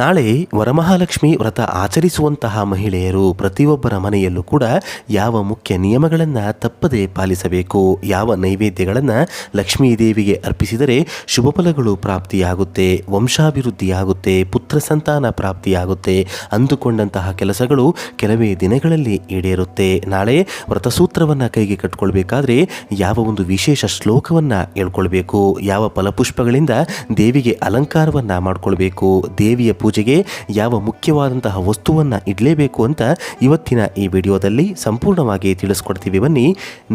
ನಾಳೆ ವರಮಹಾಲಕ್ಷ್ಮಿ ವ್ರತ ಆಚರಿಸುವಂತಹ ಮಹಿಳೆಯರು ಪ್ರತಿಯೊಬ್ಬರ ಮನೆಯಲ್ಲೂ ಕೂಡ ಯಾವ ಮುಖ್ಯ ನಿಯಮಗಳನ್ನು ತಪ್ಪದೆ ಪಾಲಿಸಬೇಕು, ಯಾವ ನೈವೇದ್ಯಗಳನ್ನು ಲಕ್ಷ್ಮೀ ದೇವಿಗೆ ಅರ್ಪಿಸಿದರೆ ಶುಭ ಫಲಗಳು ಪ್ರಾಪ್ತಿಯಾಗುತ್ತೆ, ವಂಶಾಭಿವೃದ್ಧಿಯಾಗುತ್ತೆ, ಪುತ್ರ ಸಂತಾನ ಪ್ರಾಪ್ತಿಯಾಗುತ್ತೆ ಅಂದುಕೊಂಡಂತಹ ಕೆಲಸಗಳು ಕೆಲವೇ ದಿನಗಳಲ್ಲಿ ಈಡೇರುತ್ತೆ. ನಾಳೆ ವ್ರತಸೂತ್ರವನ್ನು ಕೈಗೆ ಕಟ್ಕೊಳ್ಬೇಕಾದ್ರೆ ಯಾವ ಒಂದು ವಿಶೇಷ ಶ್ಲೋಕವನ್ನು ಹೇಳ್ಕೊಳ್ಬೇಕು, ಯಾವ ಫಲಪುಷ್ಪಗಳಿಂದ ದೇವಿಗೆ ಅಲಂಕಾರವನ್ನು ಮಾಡಿಕೊಳ್ಬೇಕು, ದೇವಿಯ ಪೂಜೆಗೆ ಯಾವ ಮುಖ್ಯವಾದಂತಹ ವಸ್ತುವನ್ನು ಇಡಲೇಬೇಕು ಅಂತ ಇವತ್ತಿನ ಈ ವಿಡಿಯೋದಲ್ಲಿ ಸಂಪೂರ್ಣವಾಗಿ ತಿಳಿಸ್ಕೊಡ್ತೀವಿ. ಬನ್ನಿ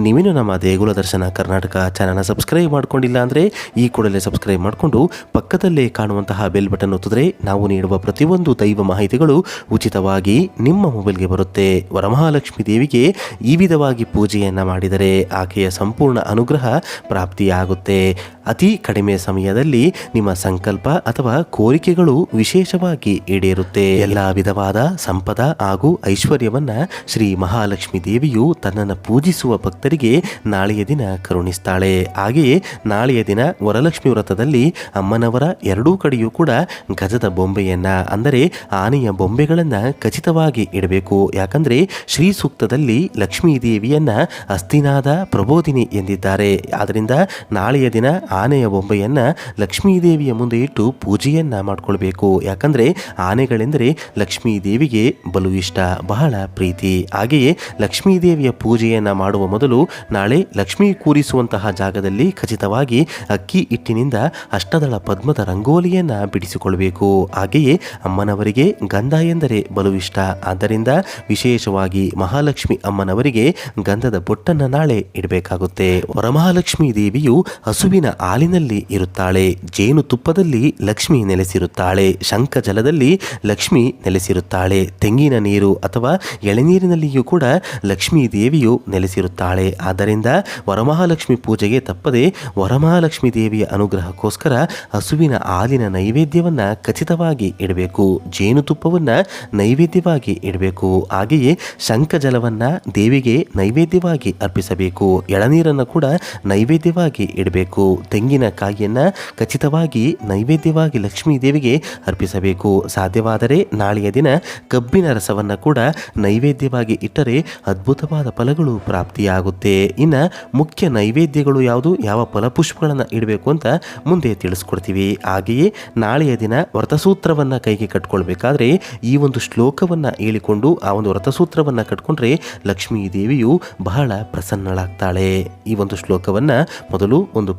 ನೀವೇನು ನಮ್ಮ ದೇಗುಲ ದರ್ಶನ ಕರ್ನಾಟಕ ಚಾನಲ್ನ ಸಬ್ಸ್ಕ್ರೈಬ್ ಮಾಡ್ಕೊಂಡಿಲ್ಲ ಅಂದರೆ ಈ ಕೂಡಲೇ ಸಬ್ಸ್ಕ್ರೈಬ್ ಮಾಡಿಕೊಂಡು ಪಕ್ಕದಲ್ಲೇ ಕಾಣುವಂತಹ ಬೆಲ್ ಬಟನ್ ಒತ್ತಿದ್ರೆ ನಾವು ನೀಡುವ ಪ್ರತಿಯೊಂದು ದೈವ ಮಾಹಿತಿಗಳು ಉಚಿತವಾಗಿ ನಿಮ್ಮ ಮೊಬೈಲ್ಗೆ ಬರುತ್ತೆ. ವರಮಹಾಲಕ್ಷ್ಮಿ ದೇವಿಗೆ ಈ ವಿಧವಾಗಿ ಪೂಜೆಯನ್ನು ಮಾಡಿದರೆ ಆಕೆಯ ಸಂಪೂರ್ಣ ಅನುಗ್ರಹ ಪ್ರಾಪ್ತಿಯಾಗುತ್ತೆ. ಅತಿ ಕಡಿಮೆ ಸಮಯದಲ್ಲಿ ನಿಮ್ಮ ಸಂಕಲ್ಪ ಅಥವಾ ಕೋರಿಕೆಗಳು ವಿಶೇಷವಾಗಿ ಈಡೇರುತ್ತೆ. ಎಲ್ಲ ವಿಧವಾದ ಸಂಪದ ಹಾಗೂ ಐಶ್ವರ್ಯವನ್ನ ಶ್ರೀ ಮಹಾಲಕ್ಷ್ಮಿ ದೇವಿಯು ತನ್ನನ್ನು ಪೂಜಿಸುವ ಭಕ್ತರಿಗೆ ನಾಳೆಯ ದಿನ ಕರುಣಿಸ್ತಾಳೆ. ಹಾಗೆಯೇ ನಾಳೆಯ ದಿನ ವರಲಕ್ಷ್ಮಿ ವ್ರತದಲ್ಲಿ ಅಮ್ಮನವರ ಎರಡೂ ಕಡೆಯೂ ಕೂಡ ಗಜದ ಬೊಂಬೆಯನ್ನ, ಅಂದರೆ ಆನೆಯ ಬೊಂಬೆಗಳನ್ನ ಖಚಿತವಾಗಿ ಇಡಬೇಕು. ಯಾಕಂದ್ರೆ ಶ್ರೀ ಸೂಕ್ತದಲ್ಲಿ ಲಕ್ಷ್ಮೀ ದೇವಿಯನ್ನ ಅಸ್ತಿನಾದ ಪ್ರಬೋಧಿನಿ ಎಂದಿದ್ದಾರೆ. ಆದ್ದರಿಂದ ನಾಳೆಯ ದಿನ ಆನೆಯ ಬೊಂಬೆಯನ್ನು ಲಕ್ಷ್ಮೀದೇವಿಯ ಮುಂದೆ ಇಟ್ಟು ಪೂಜೆಯನ್ನ ಮಾಡಿಕೊಳ್ಬೇಕು. ಯಾಕಂದರೆ ಆನೆಗಳೆಂದರೆ ಲಕ್ಷ್ಮೀದೇವಿಗೆ ಬಲು ಇಷ್ಟ, ಬಹಳ ಪ್ರೀತಿ. ಹಾಗೆಯೇ ಲಕ್ಷ್ಮೀದೇವಿಯ ಪೂಜೆಯನ್ನು ಮಾಡುವ ಮೊದಲು ನಾಳೆ ಲಕ್ಷ್ಮೀ ಕೂರಿಸುವಂತಹ ಜಾಗದಲ್ಲಿ ಖಚಿತವಾಗಿ ಅಕ್ಕಿ ಹಿಟ್ಟಿನಿಂದ ಅಷ್ಟದಳ ಪದ್ಮದ ರಂಗೋಲಿಯನ್ನು ಬಿಡಿಸಿಕೊಳ್ಬೇಕು. ಹಾಗೆಯೇ ಅಮ್ಮನವರಿಗೆ ಗಂಧ ಎಂದರೆ ಬಲು ಇಷ್ಟ. ಆದ್ದರಿಂದ ವಿಶೇಷವಾಗಿ ಮಹಾಲಕ್ಷ್ಮಿ ಅಮ್ಮನವರಿಗೆ ಗಂಧದ ಬೊಟ್ಟನ್ನು ನಾಳೆ ಇಡಬೇಕಾಗುತ್ತೆ. ವರಮಹಾಲಕ್ಷ್ಮೀ ದೇವಿಯು ಹಸುವಿನ ಹಾಲಿನಲ್ಲಿ ಇರುತ್ತಾಳೆ, ಜೇನು ತುಪ್ಪದಲ್ಲಿ ಲಕ್ಷ್ಮಿ ನೆಲೆಸಿರುತ್ತಾಳೆ ಶಂಖ ಜಲದಲ್ಲಿ ಲಕ್ಷ್ಮಿ ನೆಲೆಸಿರುತ್ತಾಳೆ, ತೆಂಗಿನ ನೀರು ಅಥವಾ ಎಳೆನೀರಿನಲ್ಲಿಯೂ ಕೂಡ ಲಕ್ಷ್ಮೀ ದೇವಿಯು ನೆಲೆಸಿರುತ್ತಾಳೆ. ಆದ್ದರಿಂದ ವರಮಹಾಲಕ್ಷ್ಮಿ ಪೂಜೆಗೆ ತಪ್ಪದೆ ವರಮಹಾಲಕ್ಷ್ಮಿ ದೇವಿಯ ಅನುಗ್ರಹಕ್ಕೋಸ್ಕರ ಹಸುವಿನ ಹಾಲಿನ ನೈವೇದ್ಯವನ್ನು ಖಚಿತವಾಗಿ ಇಡಬೇಕು. ಜೇನುತುಪ್ಪವನ್ನು ನೈವೇದ್ಯವಾಗಿ ಇಡಬೇಕು. ಹಾಗೆಯೇ ಶಂಖ ಜಲವನ್ನು ದೇವಿಗೆ ನೈವೇದ್ಯವಾಗಿ ಅರ್ಪಿಸಬೇಕು. ಎಳನೀರನ್ನು ಕೂಡ ನೈವೇದ್ಯವಾಗಿ ಇಡಬೇಕು. ತೆಂಗಿನಕಾಯಿಯನ್ನ ಖಚಿತವಾಗಿ ನೈವೇದ್ಯವಾಗಿ ಲಕ್ಷ್ಮೀ ದೇವಿಗೆ ಅರ್ಪಿಸಬೇಕು. ಸಾಧ್ಯವಾದರೆ ನಾಳೆಯ ದಿನ ಕಬ್ಬಿನ ರಸವನ್ನು ಕೂಡ ನೈವೇದ್ಯವಾಗಿ ಇಟ್ಟರೆ ಅದ್ಭುತವಾದ ಫಲಗಳು ಪ್ರಾಪ್ತಿಯಾಗುತ್ತೆ. ಇನ್ನು ಮುಖ್ಯ ನೈವೇದ್ಯಗಳು ಯಾವುದು? ಯಾವ ಫಲಪುಷ್ಪಗಳನ್ನು ಇಡಬೇಕು ಅಂತ ಮುಂದೆ ತಿಳಿಸ್ಕೊಡ್ತೀವಿ. ಹಾಗೆಯೇ ನಾಳೆಯ ದಿನ ವ್ರತಸೂತ್ರವನ್ನು ಕೈಗೆ ಕಟ್ಕೊಳ್ಬೇಕಾದ್ರೆ ಈ ಒಂದು ಶ್ಲೋಕವನ್ನು ಹೇಳಿಕೊಂಡು ಆ ಒಂದು ವ್ರತಸೂತ್ರವನ್ನು ಕಟ್ಕೊಂಡ್ರೆ ಲಕ್ಷ್ಮೀ ದೇವಿಯು ಬಹಳ ಪ್ರಸನ್ನಳಾಗ್ತಾಳೆ. ಈ ಒಂದು ಶ್ಲೋಕವನ್ನು ಮೊದಲು ಒಂದು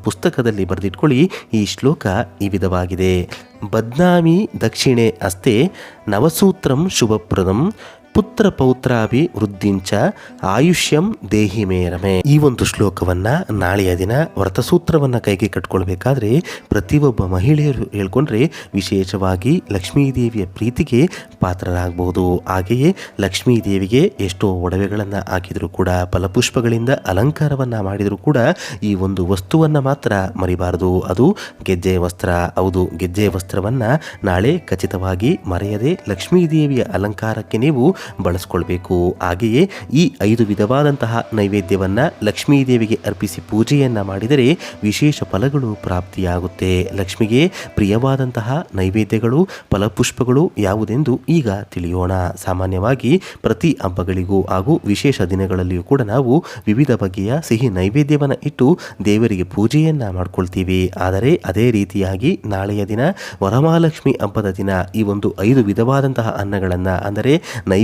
ಪುಸ್ತಕದಲ್ಲಿ ಬರೆದಿಟ್ಕೊಳ್ಳಿ. ಈ ಶ್ಲೋಕ ಈ ವಿಧವಾಗಿದೆ. ಬದ್ನಾಮಿ ದಕ್ಷಿಣೆ ಅಸ್ತೆ ನವಸೂತ್ರಂ ಶುಭಪ್ರದಂ ಪುತ್ರ ಪೌತ್ರಾಭಿ ವೃದ್ಧಿಂಚ ಆಯುಷ್ಯಂ ದೇಹಿ ಮೇರಮೆ ಈ ಒಂದು ಶ್ಲೋಕವನ್ನ ನಾಳೆಯ ದಿನ ವ್ರತಸೂತ್ರವನ್ನ ಕೈಗೆ ಕಟ್ಕೊಳ್ಬೇಕಾದ್ರೆ ಪ್ರತಿಯೊಬ್ಬ ಮಹಿಳೆಯರು ಹೇಳ್ಕೊಂಡ್ರೆ ವಿಶೇಷವಾಗಿ ಲಕ್ಷ್ಮೀ ದೇವಿಯ ಪ್ರೀತಿಗೆ ಪಾತ್ರರಾಗಬಹುದು ಹಾಗೆಯೇ ಲಕ್ಷ್ಮೀ ದೇವಿಗೆ ಎಷ್ಟೋ ಒಡವೆಗಳನ್ನು ಹಾಕಿದರೂ ಕೂಡ, ಫಲಪುಷ್ಪಗಳಿಂದ ಅಲಂಕಾರವನ್ನ ಮಾಡಿದರೂ ಕೂಡ ಈ ಒಂದು ವಸ್ತುವನ್ನ ಮಾತ್ರ ಮರಿಬಾರದು. ಅದು ಗೆಜ್ಜೆ ವಸ್ತ್ರ. ಹೌದು, ಗೆಜ್ಜೆ ವಸ್ತ್ರವನ್ನ ನಾಳೆ ಖಚಿತವಾಗಿ ಮರೆಯದೆ ಲಕ್ಷ್ಮೀ ದೇವಿಯ ಅಲಂಕಾರಕ್ಕೆ ನೀವು ಬಳಸ್ಕೊಳ್ಬೇಕು. ಹಾಗೆಯೇ ಈ ಐದು ವಿಧವಾದಂತಹ ನೈವೇದ್ಯವನ್ನ ಲಕ್ಷ್ಮೀ ದೇವಿಗೆ ಅರ್ಪಿಸಿ ಪೂಜೆಯನ್ನ ಮಾಡಿದರೆ ವಿಶೇಷ ಫಲಗಳು ಪ್ರಾಪ್ತಿಯಾಗುತ್ತೆ. ಲಕ್ಷ್ಮಿಗೆ ಪ್ರಿಯವಾದಂತಹ ನೈವೇದ್ಯಗಳು, ಫಲಪುಷ್ಪಗಳು ಯಾವುದೆಂದು ಈಗ ತಿಳಿಯೋಣ. ಸಾಮಾನ್ಯವಾಗಿ ಪ್ರತಿ ಹಬ್ಬಗಳಿಗೂ ಹಾಗೂ ವಿಶೇಷ ದಿನಗಳಲ್ಲಿಯೂ ಕೂಡ ನಾವು ವಿವಿಧ ಬಗೆಯ ಸಿಹಿ ನೈವೇದ್ಯವನ್ನು ಇಟ್ಟು ದೇವರಿಗೆ ಪೂಜೆಯನ್ನ ಮಾಡ್ಕೊಳ್ತೀವಿ. ಆದರೆ ಅದೇ ರೀತಿಯಾಗಿ ನಾಳೆಯ ದಿನ ವರಮಹಾಲಕ್ಷ್ಮಿ ಹಬ್ಬದ ದಿನ ಈ ಒಂದು ಐದು ವಿಧವಾದಂತಹ ಅನ್ನಗಳನ್ನು, ಅಂದರೆ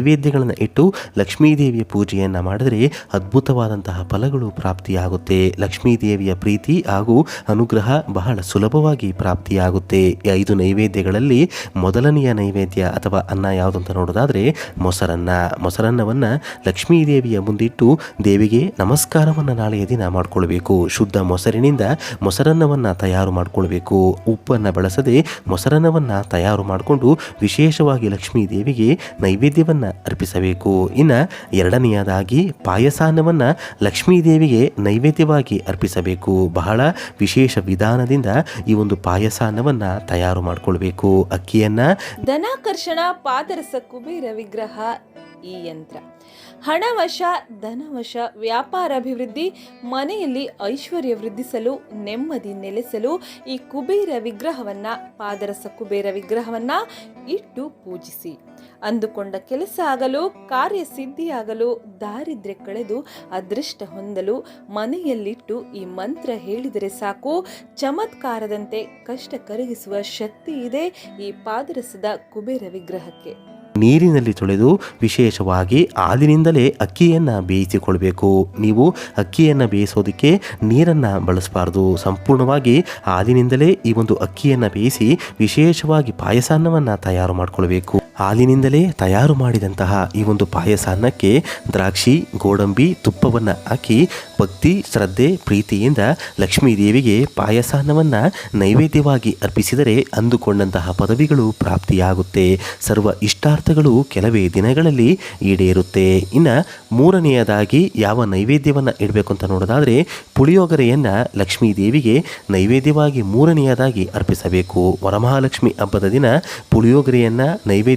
ನೈವೇದ್ಯಗಳನ್ನು ಇಟ್ಟು ಲಕ್ಷ್ಮೀ ದೇವಿಯ ಪೂಜೆಯನ್ನು ಮಾಡಿದರೆ ಅದ್ಭುತವಾದಂತಹ ಫಲಗಳು ಪ್ರಾಪ್ತಿಯಾಗುತ್ತೆ. ಲಕ್ಷ್ಮೀ ದೇವಿಯ ಪ್ರೀತಿ ಹಾಗೂ ಅನುಗ್ರಹ ಬಹಳ ಸುಲಭವಾಗಿ ಪ್ರಾಪ್ತಿಯಾಗುತ್ತೆ. ಐದು ನೈವೇದ್ಯಗಳಲ್ಲಿ ಮೊದಲನೆಯ ನೈವೇದ್ಯ ಅಥವಾ ಅನ್ನ ಯಾವುದು ಅಂತ ನೋಡೋದಾದರೆ ಮೊಸರನ್ನ. ಮೊಸರನ್ನವನ್ನು ಲಕ್ಷ್ಮೀ ದೇವಿಯ ಮುಂದಿಟ್ಟು ದೇವಿಗೆ ನಮಸ್ಕಾರವನ್ನು ನಾಳೆಯ ದಿನ ಮಾಡಿಕೊಳ್ಬೇಕು. ಶುದ್ಧ ಮೊಸರಿನಿಂದ ಮೊಸರನ್ನವನ್ನು ತಯಾರು ಮಾಡಿಕೊಳ್ಬೇಕು. ಉಪ್ಪನ್ನು ಬಳಸದೆ ಮೊಸರನ್ನವನ್ನು ತಯಾರು ಮಾಡಿಕೊಂಡು ವಿಶೇಷವಾಗಿ ಲಕ್ಷ್ಮೀ ದೇವಿಗೆ ನೈವೇದ್ಯವನ್ನು ಅರ್ಪಿಸಬೇಕು. ಇನ್ನು ಎರಡನೆಯದಾಗಿ ಪಾಯಸಾನವನ್ನು ಲಕ್ಷ್ಮೀ ದೇವಿಗೆ ನೈವೇದ್ಯವಾಗಿ ಅರ್ಪಿಸಬೇಕು. ಬಹಳ ವಿಶೇಷ ವಿಧಾನದಿಂದ ಈ ಒಂದು ಪಾಯಸಾನವನ್ನು ತಯಾರು ಮಾಡಿಕೊಳ್ಬೇಕು. ಅಕ್ಕಿಯನ್ನು ಧನಾಕರ್ಷಣ, ಪಾದರಸ, ಕುಬೇರ ವಿಗ್ರಹ ಈ ಯಂತ್ರ. ಹಣವಶ, ಧನವಶ, ವ್ಯಾಪಾರ ಅಭಿವೃದ್ಧಿ, ಮನೆಯಲ್ಲಿ ಐಶ್ವರ್ಯ ವೃದ್ಧಿಸಲು, ನೆಮ್ಮದಿ ನೆಲೆಸಲು ಈ ಕುಬೇರ ವಿಗ್ರಹವನ್ನ, ಪಾದರಸ ಕುಬೇರ ವಿಗ್ರಹವನ್ನ ಇಟ್ಟು ಪೂಜಿಸಿ. ಅಂದುಕೊಂಡ ಕೆಲಸ ಆಗಲು, ಕಾರ್ಯ ಸಿದ್ಧಿಯಾಗಲು ದಾರಿದ್ರ್ಯ ಕಳೆದು ಅದೃಷ್ಟ ಹೊಂದಲು ಮನೆಯಲ್ಲಿಟ್ಟು ಈ ಮಂತ್ರ ಹೇಳಿದರೆ ಸಾಕು. ಚಮತ್ಕಾರದಂತೆ ಕಷ್ಟ ಕರಗಿಸುವ ಶಕ್ತಿ ಇದೆ ಈ ಪಾದರಸದ ಕುಬೇರ ವಿಗ್ರಹಕ್ಕೆ. ನೀರಿನಲ್ಲಿ ತೊಳೆದು ವಿಶೇಷವಾಗಿ ಹಾಲಿನಿಂದಲೇ ಅಕ್ಕಿಯನ್ನು ಬೇಯಿಸಿಕೊಳ್ಬೇಕು ನೀವು ಅಕ್ಕಿಯನ್ನು ಬೇಯಿಸೋದಕ್ಕೆ ನೀರನ್ನು ಬಳಸಬಾರ್ದು. ಸಂಪೂರ್ಣವಾಗಿ ಹಾಲಿನಿಂದಲೇ ಈ ಒಂದು ಅಕ್ಕಿಯನ್ನು ಬೇಯಿಸಿ ವಿಶೇಷವಾಗಿ ಪಾಯಸಾನ್ನವನ್ನು ತಯಾರು ಮಾಡಿಕೊಳ್ಬೇಕು. ಹಾಲಿನಿಂದಲೇ ತಯಾರು ಮಾಡಿದಂತಹ ಈ ಒಂದು ಪಾಯಸ ಅನ್ನಕ್ಕೆ ದ್ರಾಕ್ಷಿ, ಗೋಡಂಬಿ ತುಪ್ಪವನ್ನು ಹಾಕಿ ಭಕ್ತಿ, ಶ್ರದ್ಧೆ, ಪ್ರೀತಿಯಿಂದ ಲಕ್ಷ್ಮೀ ದೇವಿಗೆ ಪಾಯಸಾನ್ನವನ್ನು ನೈವೇದ್ಯವಾಗಿ ಅರ್ಪಿಸಿದರೆ ಅಂದುಕೊಂಡಂತಹ ಪದವಿಗಳು ಪ್ರಾಪ್ತಿಯಾಗುತ್ತೆ. ಸರ್ವ ಇಷ್ಟಾರ್ಥಗಳು ಕೆಲವೇ ದಿನಗಳಲ್ಲಿ ಈಡೇರುತ್ತೆ. ಇನ್ನು ಮೂರನೆಯದಾಗಿ ಯಾವ ನೈವೇದ್ಯವನ್ನು ಇಡಬೇಕು ಅಂತ ನೋಡೋದಾದರೆ ಪುಳಿಯೋಗರೆಯನ್ನು ಲಕ್ಷ್ಮೀ ದೇವಿಗೆ ನೈವೇದ್ಯವಾಗಿ ಮೂರನೆಯದಾಗಿ ಅರ್ಪಿಸಬೇಕು. ವರಮಹಾಲಕ್ಷ್ಮಿ ಹಬ್ಬದ ದಿನ ಪುಳಿಯೋಗರೆಯನ್ನು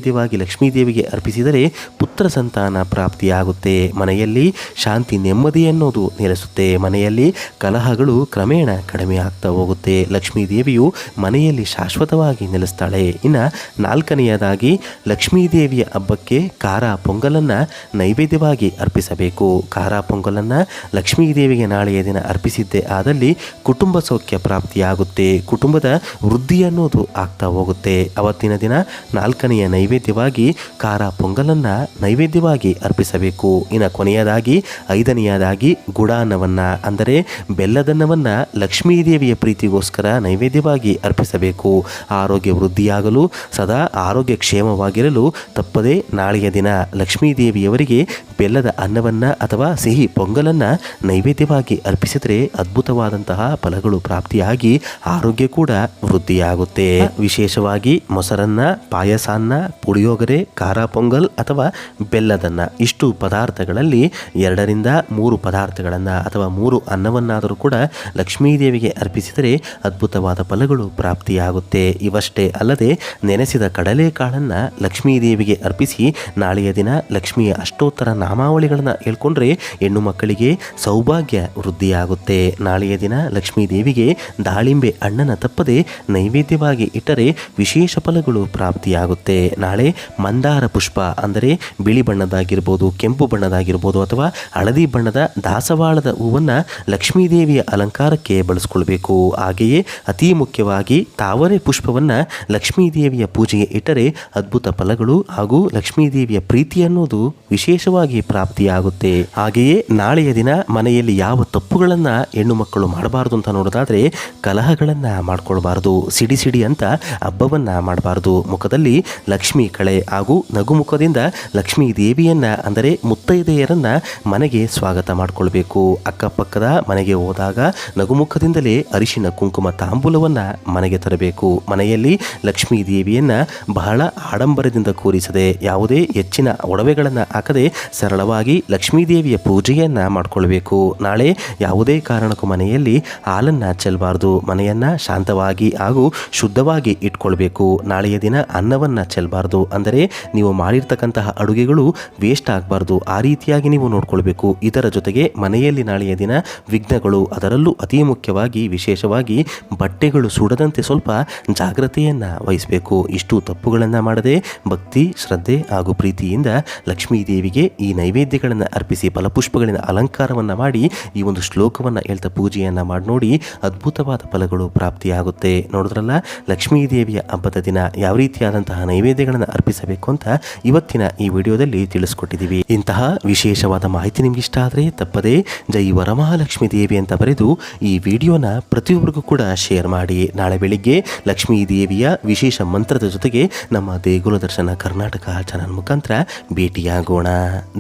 ನೈವೇದ್ಯವಾಗಿ ಲಕ್ಷ್ಮೀದೇವಿಗೆ ಅರ್ಪಿಸಿದರೆ ಪುತ್ರ ಸಂತಾನ ಪ್ರಾಪ್ತಿಯಾಗುತ್ತೆ. ಮನೆಯಲ್ಲಿ ಶಾಂತಿ ನೆಮ್ಮದಿ ಅನ್ನೋದು ನೆಲೆಸುತ್ತೆ. ಮನೆಯಲ್ಲಿ ಕಲಹಗಳು ಕ್ರಮೇಣ ಕಡಿಮೆ ಆಗ್ತಾ ಹೋಗುತ್ತೆ. ಲಕ್ಷ್ಮೀದೇವಿಯು ಮನೆಯಲ್ಲಿ ಶಾಶ್ವತವಾಗಿ ನೆಲೆಸ್ತಾಳೆ. ಇನ್ನು ನಾಲ್ಕನೆಯದಾಗಿ ಲಕ್ಷ್ಮೀದೇವಿಯ ಹಬ್ಬಕ್ಕೆ ಖಾರ ಪೊಂಗಲನ್ನು ನೈವೇದ್ಯವಾಗಿ ಅರ್ಪಿಸಬೇಕು. ಖಾರ ಪೊಂಗಲನ್ನು ಲಕ್ಷ್ಮೀದೇವಿಗೆ ನಾಳೆಯ ದಿನ ಅರ್ಪಿಸಿದ್ದೇ ಆದಲ್ಲಿ ಕುಟುಂಬ ಸೌಖ್ಯ ಪ್ರಾಪ್ತಿಯಾಗುತ್ತೆ. ಕುಟುಂಬದ ವೃದ್ಧಿ ಅನ್ನೋದು ಆಗ್ತಾ ಹೋಗುತ್ತೆ. ಅವತ್ತಿನ ದಿನ ನಾಲ್ಕನೆಯ ನೈವೇದ್ಯವಾಗಿ ಖಾರ ಪೊಂಗಲನ್ನು ನೈವೇದ್ಯವಾಗಿ ಅರ್ಪಿಸಬೇಕು. ಇನ್ನು ಕೊನೆಯದಾಗಿ, ಐದನೆಯದಾಗಿ ಗುಡಾನ್ನವನ್ನು, ಅಂದರೆ ಬೆಲ್ಲದನ್ನವನ್ನು ಲಕ್ಷ್ಮೀ ದೇವಿಯ ಪ್ರೀತಿಗೋಸ್ಕರ ನೈವೇದ್ಯವಾಗಿ ಅರ್ಪಿಸಬೇಕು. ಆರೋಗ್ಯ ವೃದ್ಧಿಯಾಗಲು, ಸದಾ ಆರೋಗ್ಯ ಕ್ಷೇಮವಾಗಿರಲು ತಪ್ಪದೇ ನಾಳೆಯ ದಿನ ಲಕ್ಷ್ಮೀ ದೇವಿಯವರಿಗೆ ಬೆಲ್ಲದ ಅನ್ನವನ್ನು ಅಥವಾ ಸಿಹಿ ಪೊಂಗಲನ್ನು ನೈವೇದ್ಯವಾಗಿ ಅರ್ಪಿಸಿದರೆ ಅದ್ಭುತವಾದಂತಹ ಫಲಗಳು ಪ್ರಾಪ್ತಿಯಾಗಿ ಆರೋಗ್ಯ ಕೂಡ ವೃದ್ಧಿಯಾಗುತ್ತೆ. ವಿಶೇಷವಾಗಿ ಮೊಸರನ್ನ, ಪಾಯಸಾನ್ನ ಪುಳಿಯೋಗರೆ, ಖಾರ ಪೊಂಗಲ್ ಅಥವಾ ಬೆಲ್ಲದನ್ನ. ಇಷ್ಟು ಪದಾರ್ಥಗಳಲ್ಲಿ ಎರಡರಿಂದ ಮೂರು ಪದಾರ್ಥಗಳನ್ನು ಅಥವಾ ಮೂರು ಅನ್ನವನ್ನಾದರೂ ಕೂಡ ಲಕ್ಷ್ಮೀದೇವಿಗೆ ಅರ್ಪಿಸಿದರೆ ಅದ್ಭುತವಾದ ಫಲಗಳು ಪ್ರಾಪ್ತಿಯಾಗುತ್ತೆ. ಇವಷ್ಟೇ ಅಲ್ಲದೆ ನೆನೆಸಿದ ಕಡಲೆಕಾಳನ್ನು ಲಕ್ಷ್ಮೀದೇವಿಗೆ ಅರ್ಪಿಸಿ ನಾಳೆಯ ದಿನ ಲಕ್ಷ್ಮಿಯ ಅಷ್ಟೋತ್ತರ ನಾಮಾವಳಿಗಳನ್ನು ಹೇಳ್ಕೊಂಡ್ರೆ ಹೆಣ್ಣು ಮಕ್ಕಳಿಗೆ ಸೌಭಾಗ್ಯ ವೃದ್ಧಿಯಾಗುತ್ತೆ. ನಾಳೆಯ ದಿನ ಲಕ್ಷ್ಮೀದೇವಿಗೆ ದಾಳಿಂಬೆ ಅಣ್ಣನ ತಪ್ಪದೆ ನೈವೇದ್ಯವಾಗಿ ಇಟ್ಟರೆ ವಿಶೇಷ ಫಲಗಳು ಪ್ರಾಪ್ತಿಯಾಗುತ್ತೆ. ನಾಳೆ ಮಂದಾರ ಪುಷ್ಪ, ಅಂದರೆ ಬಿಳಿ ಬಣ್ಣದಾಗಿರ್ಬೋದು ಕೆಂಪು ಬಣ್ಣದಾಗಿರ್ಬೋದು ಅಥವಾ ಹಳದಿ ಬಣ್ಣದ ದಾಸವಾಳದ ಹೂವನ್ನು ಲಕ್ಷ್ಮೀದೇವಿಯ ಅಲಂಕಾರಕ್ಕೆ ಬಳಸ್ಕೊಳ್ಬೇಕು. ಹಾಗೆಯೇ ಅತಿ ಮುಖ್ಯವಾಗಿ ತಾವರೆ ಪುಷ್ಪವನ್ನು ಲಕ್ಷ್ಮೀದೇವಿಯ ಪೂಜೆಗೆ ಇಟ್ಟರೆ ಅದ್ಭುತ ಫಲಗಳು ಹಾಗೂ ಲಕ್ಷ್ಮೀದೇವಿಯ ಪ್ರೀತಿ ಅನ್ನೋದು ವಿಶೇಷವಾಗಿ ಪ್ರಾಪ್ತಿಯಾಗುತ್ತೆ. ಹಾಗೆಯೇ ನಾಳೆಯ ದಿನ ಮನೆಯಲ್ಲಿ ಯಾವ ತಪ್ಪುಗಳನ್ನು ಹೆಣ್ಣು ಮಕ್ಕಳು ಮಾಡಬಾರ್ದು ಅಂತ ನೋಡೋದಾದ್ರೆ ಕಲಹಗಳನ್ನು ಮಾಡ್ಕೊಳ್ಬಾರ್ದು ಸಿಡಿ ಸಿಡಿ ಅಂತ ಹಬ್ಬವನ್ನು ಮಾಡಬಾರ್ದು. ಮುಖದಲ್ಲಿ ಲಕ್ಷ್ಮಿ ಕಳೆ ಹಾಗೂ ನಗುಮುಖದಿಂದ ಲಕ್ಷ್ಮೀ ದೇವಿಯನ್ನ ಅಂದರೆ ಮುತ್ತೈದೆಯರನ್ನ ಮನೆಗೆ ಸ್ವಾಗತ ಮಾಡಿಕೊಳ್ಬೇಕು. ಅಕ್ಕಪಕ್ಕದ ಮನೆಗೆ ಹೋದಾಗ ನಗುಮುಖದಿಂದಲೇ ಅರಿಶಿನ ಕುಂಕುಮ ತಾಂಬೂಲವನ್ನ ಮನೆಗೆ ತರಬೇಕು. ಮನೆಯಲ್ಲಿ ಲಕ್ಷ್ಮೀ ದೇವಿಯನ್ನ ಬಹಳ ಆಡಂಬರದಿಂದ ಕೂರಿಸದೆ, ಯಾವುದೇ ಹೆಚ್ಚಿನ ಒಡವೆಗಳನ್ನು ಹಾಕದೆ ಸರಳವಾಗಿ ಲಕ್ಷ್ಮೀ ದೇವಿಯ ಪೂಜೆಯನ್ನ ಮಾಡಿಕೊಳ್ಬೇಕು. ನಾಳೆ ಯಾವುದೇ ಕಾರಣಕ್ಕೂ ಮನೆಯಲ್ಲಿ ಹಾಲನ್ನ ಚೆಲ್ಲಬಾರ್ದು ಮನೆಯನ್ನ ಶಾಂತವಾಗಿ ಹಾಗೂ ಶುದ್ಧವಾಗಿ ಇಟ್ಕೊಳ್ಬೇಕು. ನಾಳೆಯ ದಿನ ಅನ್ನವನ್ನ ಚೆಲ್ಲಬಾರ್ದು ಅಂದರೆ ನೀವು ಮಾಡಿರ್ತಕ್ಕಂತಹ ಅಡುಗೆಗಳು ವೇಸ್ಟ್ ಆಗಬಾರ್ದು. ಆ ರೀತಿಯಾಗಿ ನೀವು ನೋಡ್ಕೊಳ್ಬೇಕು. ಇದರ ಜೊತೆಗೆ ಮನೆಯಲ್ಲಿ ನಾಳೆಯ ದಿನ ವಿಘ್ನಗಳು, ಅದರಲ್ಲೂ ಅತಿ ಮುಖ್ಯವಾಗಿ, ವಿಶೇಷವಾಗಿ ಬಟ್ಟೆಗಳು ಸುಡದಂತೆ ಸ್ವಲ್ಪ ಜಾಗ್ರತೆಯನ್ನು ವಹಿಸಬೇಕು. ಇಷ್ಟು ತಪ್ಪುಗಳನ್ನು ಮಾಡದೆ, ಭಕ್ತಿ, ಶ್ರದ್ಧೆ ಹಾಗೂ ಪ್ರೀತಿಯಿಂದ ಲಕ್ಷ್ಮೀ ದೇವಿಗೆ ಈ ನೈವೇದ್ಯಗಳನ್ನು ಅರ್ಪಿಸಿ, ಫಲಪುಷ್ಪಗಳಿಂದ ಅಲಂಕಾರವನ್ನು ಮಾಡಿ, ಈ ಒಂದು ಶ್ಲೋಕವನ್ನು ಹೇಳ್ತಾ ಪೂಜೆಯನ್ನು ಮಾಡಿ ನೋಡಿ ಅದ್ಭುತವಾದ ಫಲಗಳು ಪ್ರಾಪ್ತಿಯಾಗುತ್ತೆ. ನೋಡಿದ್ರಲ್ಲ, ಲಕ್ಷ್ಮೀ ದೇವಿಯ ಹಬ್ಬದ ದಿನ ಯಾವ ರೀತಿಯಾದಂತಹ ನೈವೇದ್ಯಗಳನ್ನು ಅರ್ಪಿಸಬೇಕು ಅಂತ ಇವತ್ತಿನ ಈ ವಿಡಿಯೋದಲ್ಲಿ ತಿಳಿಸ್ಕೊಟ್ಟಿದ್ದೀವಿ. ಇಂತಹ ವಿಶೇಷವಾದ ಮಾಹಿತಿ ನಿಮ್ಗೆ ಇಷ್ಟ ಆದರೆ ತಪ್ಪದೇ ಜೈ ವರಮಹಾಲಕ್ಷ್ಮಿ ದೇವಿ ಅಂತ ಬರೆದು ಈ ವಿಡಿಯೋನ ಪ್ರತಿಯೊಬ್ಬರಿಗೂ ಕೂಡ ಶೇರ್ ಮಾಡಿ. ನಾಳೆ ಬೆಳಿಗ್ಗೆ ಲಕ್ಷ್ಮೀ ದೇವಿಯ ವಿಶೇಷ ಮಂತ್ರದ ಜೊತೆಗೆ ನಮ್ಮ ದೇಗುಲ ದರ್ಶನ ಕರ್ನಾಟಕ ಚಾನಲ್ ಮುಖಾಂತರ ಭೇಟಿಯಾಗೋಣ.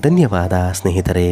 ಧನ್ಯವಾದ ಸ್ನೇಹಿತರೆ.